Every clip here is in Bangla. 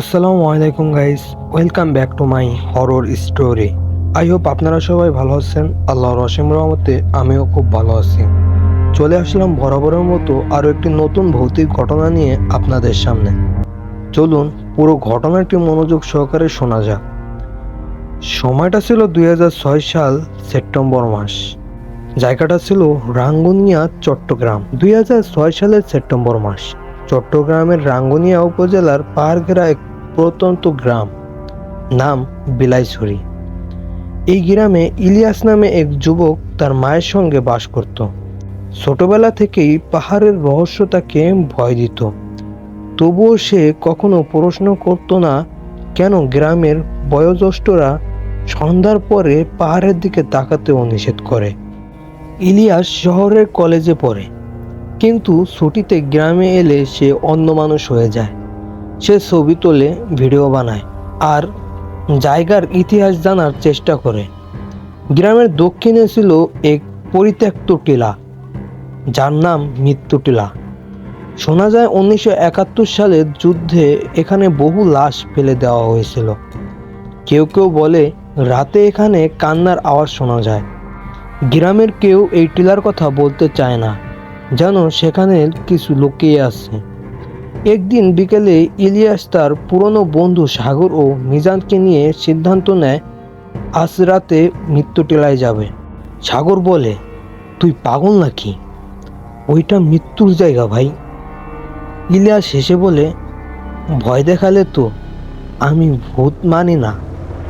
আসসালামু আলাইকুম guys welcome back to my horror story I hope আপনারা সবাই ভালো আছেন। আল্লাহর রসিম রহমতে আমিও খুব ভালো আছি। চলে আসলাম বরাবরের মতো আরও একটি নতুন ভৌতিক ঘটনা নিয়ে আপনাদের সামনে। চলুন পুরো ঘটনাটি মনোযোগ সহকারে শোনা যাক। সময়টা ছিল দুই হাজার ছয় সাল, সেপ্টেম্বর মাস। জায়গাটা ছিল রাঙ্গুনিয়া, চট্টগ্রাম। দুই হাজার ছয় সালের সেপ্টেম্বর মাস। চট্টগ্রামের রাঙ্গুনিয়া উপজেলার পাহাড়ঘেরা এক প্রত্যন্ত গ্রাম। নাম বিলাইছড়ি। এই গ্রামে ইলিয়াস নামে এক যুবক তার মায়ের সঙ্গে বাস করত। ছোটবেলা থেকেই পাহাড়ের রহস্য তাকে ভয় দিত। তবুও সে কখনো প্রশ্ন করত না, কেন গ্রামের বয়োজ্যেষ্ঠরা সন্ধ্যার পরে পাহাড়ের দিকে তাকাতেও নিষেধ করে। ইলিয়াস শহরের কলেজে পড়ে। কিন্তু ছুটিতে গ্রামে এলে সে অন্য মানুষ হয়ে যায়। সে ছবি তোলে, ভিডিও বানায় আর জায়গার ইতিহাস জানার চেষ্টা করে। গ্রামের দক্ষিণে ছিল এক পরিত্যক্ত টিলা, যার নাম মৃত্যু টিলা। শোনা যায় উনিশশো একাত্তর সালের যুদ্ধে এখানে বহু লাশ ফেলে দেওয়া হয়েছিল। কেউ কেউ বলে, রাতে এখানে কান্নার আওয়াজ শোনা যায়। গ্রামের কেউ এই টিলার কথা বলতে চায় না। যেন সেখানে কিছু লুকিয়ে আছে। একদিন বিকেলে ইলিয়াস তার পুরনো বন্ধু সাগর ও মিজানকে নিয়ে সিদ্ধান্ত নেয়, আজ রাতে মৃত্যু টেলায় যাবে। সাগর বলে, তুই পাগল নাকি? ওইটা মৃত্যুর জায়গা ভাই। ইলিয়াস শেষে বলে, ভয় দেখালে তো আমি ভূত মানি না।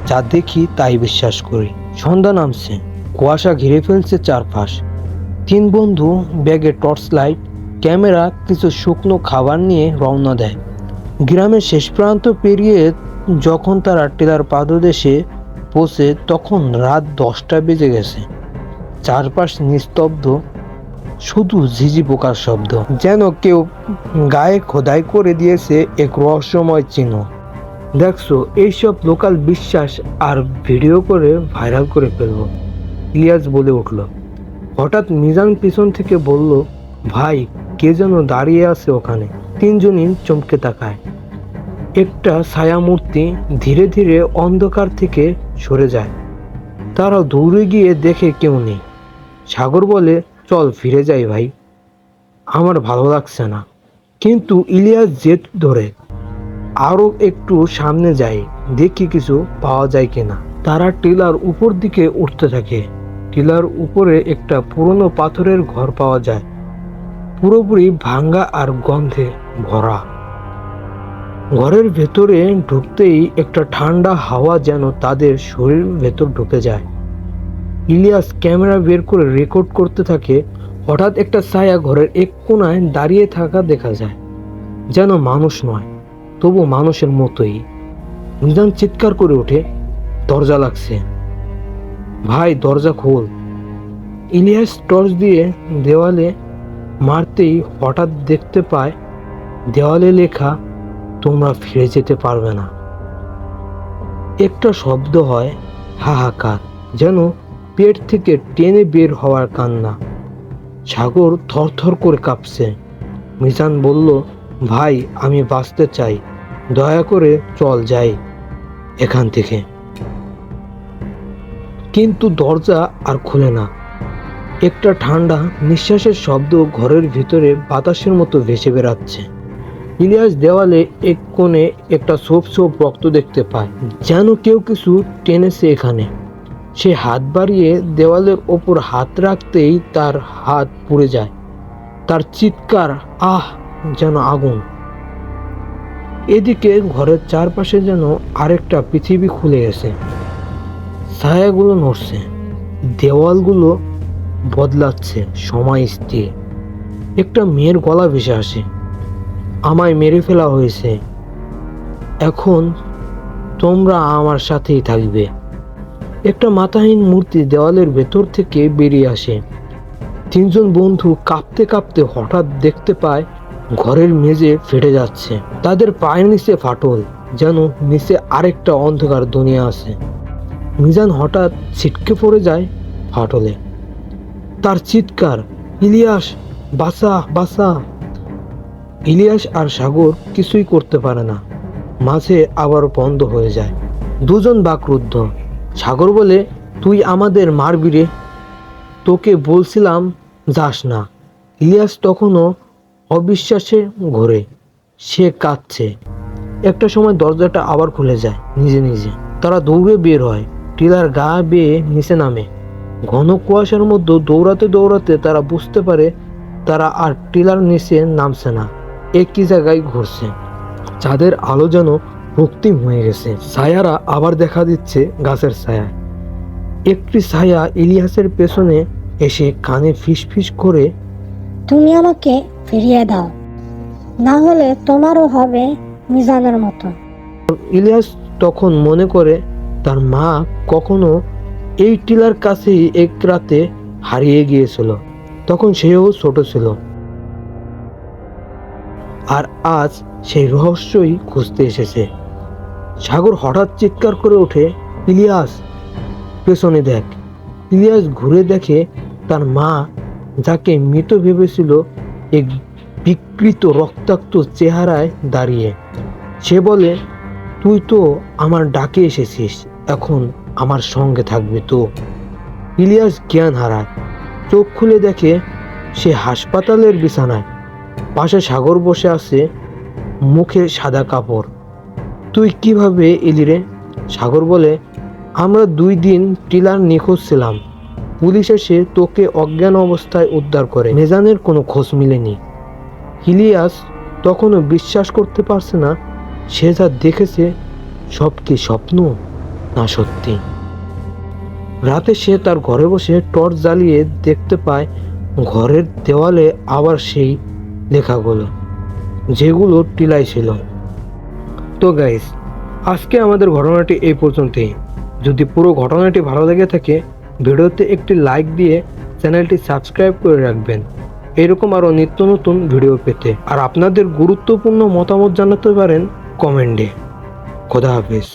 যা দেখি তাই বিশ্বাস করি। সন্ধ্যা নামছে, কুয়াশা ঘিরে ফেলছে চারপাশ। তিন বন্ধু ব্যাগে টর্চ লাইট, ক্যামেরা, কিছু শুকনো খাবার নিয়ে রওনা দেয়। গ্রামের শেষ প্রান্ত পেরিয়ে যখন তারা টেলার পাদদেশে পৌঁছে, তখন রাত দশটা বেজে গেছে। চারপাশ নিস্তব্ধ, শুধু ঝিঝি পোকার শব্দ, যেন কেউ গায়ে খোদাই করে দিয়েছে এক রহস্যময় চিহ্ন। দেখছ, এইসব লোকাল বিশ্বাস আর ভিডিও করে ভাইরাল করে ফেলব, ইলিয়াস বলে উঠল। হঠাৎ মিজান পিছন থেকে বলল, ভাই, কে যেন দাঁড়িয়ে আছে ওখানে? তিনজনই চমকে তাকায়। একটা ছায়ামূর্তি ধীরে ধীরে অন্ধকার থেকে সরে যায়। তারা দৌড়ে গিয়ে দেখে কেউ নেই। সাগর বলে, চল ফিরে যাই ভাই। আমার ভালো লাগছে না। কিন্তু ইলিয়াস জেদ ধরে আরও একটু সামনে যায়, দেখি কিছু পাওয়া যায় কিনা। তারা টিলার উপর দিকে উঠতে থাকে। টিলার উপরে একটা পুরনো পাথরের ঘর পাওয়া যায়। পুরোপুরি ভাঙ্গা আর গন্ধে ভরা। ঘরের ভেতরে ঢুকতেই একটা ঠান্ডা হাওয়া যেন তাদের শরীর ভেতর ঢুকে যায়। ইলিয়াস ক্যামেরা বের করে রেকর্ড করতে থাকে, হঠাৎ একটা ছায়া ঘরের এক কোনায় দাঁড়িয়ে থাকা দেখা যায়, যেন মানুষ নয়, তবু মানুষের মতোই। মিজান চিৎকার করে ওঠে, দরজা লাগছে। ভাই, দরজা খোল। ইলিয়াস টর্চ দিয়ে দেওয়ালে মারতেই হঠাৎ দেখতে পায়, দেওয়ালে লেখা, তোমরা ফিরে যেতে পারবে না। একটা শব্দ হয় হাহাকার, যেন পেট থেকে টেনে বের হওয়ার কান্না। সাগর থরথর করে কাঁপছে। মিজান বলল, ভাই, আমি বাঁচতে চাই। দয়া করে চল যাই এখান থেকে। কিন্তু দরজা আর খুলে না। একটা ঠান্ডা, নিঃশ্বাসের শব্দ ঘরের ভিতরে বাতাসের মতো ভেসে বেড়াচ্ছে। ইলিয়াস দেওয়ালে এক কোণে একটা সোপ সোপ রক্ত দেখতে পায়, যেন কেউ কিছু টেনেছে এখানে। সে হাত বাড়িয়ে দেওয়ালের ওপর হাত রাখতেই তার হাত পুড়ে যায়। তার চিৎকার, আহ, যেন আগুন। এদিকে ঘরের চারপাশে যেন আরেকটা পৃথিবী খুলে গেছে। ছায়াগুলো নড়ছে, দেওয়ালগুলো বদলাচ্ছে, সময় স্থির। একটা মেয়ের গলা ভেসে আসে, আমায় মেরে ফেলা হয়েছে। এখন তোমরা আমার সাথেই থাকবে। একটা মাথাহীন মূর্তি দেওয়ালের ভেতর থেকে বেরিয়ে আসে। তিনজন বন্ধু কাঁপতে কাঁপতে হঠাৎ দেখতে পায়, ঘরের মেঝে ফেটে যাচ্ছে। তাদের পায়ের নিচে ফাটল, যেন নিচে আরেকটা অন্ধকার দুনিয়া আছে। মিজান হঠাৎ ছিটকে পড়ে যায় ফাটলে তার চিৎকার, ইলিয়াস বাসা বাসা ইলিয়াস আর সাগর কিছুই করতে পারে না। মাঝে আবার বন্ধ হয়ে যায়। দুজন বাকরুদ্ধ। সাগর বলে, তুই আমাদের মারবি রে। তোকে বলছিলাম যাস না। ইলিয়াস তখনও অবিশ্বাসে ঘোরে। সে কাঁদছে। একটা সময় দরজাটা আবার খুলে যায়, নিজে নিজে। তারা দৌড়ে বের হয়। টিলার গা বেয়ে নিচে নামে। ঘন কুয়াশার মধ্যে দৌড়াতে দৌড়াতে তারা বুঝতে পারে তারা আর টিলার নিচে নামছে না একই জায়গায় ঘুরছে। চাঁদের আলো যেন রক্তিম হয়ে গেছে। ছায়ারা আবার দেখা দিচ্ছে গাছের ছায়া। একটি ছায়া ইলিয়াসের পেছনে এসে কানে ফিস ফিস করে তুমি আমাকে ফিরিয়ে দাও। না হলে তোমারও হবে মিজানের মতো। ইলিয়াস তখন মনে করে তার মা কখনো এই টিলার কাছেই এক রাতে হারিয়ে গিয়েছিল। তখন সেও ছোট ছিল। আর আজ সেই রহস্যই খুঁজতে এসেছে। সাগর হঠাৎ চিৎকার করে ওঠে, ইলিয়াস, পেছনে দেখ। ইলিয়াস ঘুরে দেখে তার মা, যাকে মৃত ভেবেছিল এক বিকৃত রক্তাক্ত চেহারায় দাঁড়িয়ে। সে বলে, তুই তো আমার ডাকে এসেছিস। এখন আমার সঙ্গে থাকবে তো। ইলিয়াস জ্ঞান হারায়, চোখ খুলে দেখে সে হাসপাতালের বিছানায়, পাশে সাগর বসে আছে, মুখে সাদা কাপড়। তুই কীভাবে এলি রে? সাগর বলে, আমরা দুই দিন টিলার নিখোঁজ ছিলাম। পুলিশ এসে তোকে অজ্ঞান অবস্থায় উদ্ধার করে। মেজানের কোনো খোঁজ মিলেনি। ইলিয়াস তখনও বিশ্বাস করতে পারছে না, সে যা দেখেছে সব কি স্বপ্ন? না সত্যি। রাতে সে তার ঘরে বসে টর্চ জ্বালিয়ে দেখতে পায় ঘরের দেওয়ালে আবার সেই লেখাগুলো, যেগুলো টিলাই ছিল। তো গাইস আজকে আমাদের ঘটনাটি এই পর্যন্তই। যদি পুরো ঘটনাটি ভালো লেগে থাকে, ভিডিওতে একটি লাইক দিয়ে চ্যানেলটি সাবস্ক্রাইব করে রাখবেন। এরকম আরও নিত্য নতুন ভিডিও পেতে। আর আপনাদের গুরুত্বপূর্ণ মতামত জানাতে পারেন কমেন্টে খোদা হাফিজ।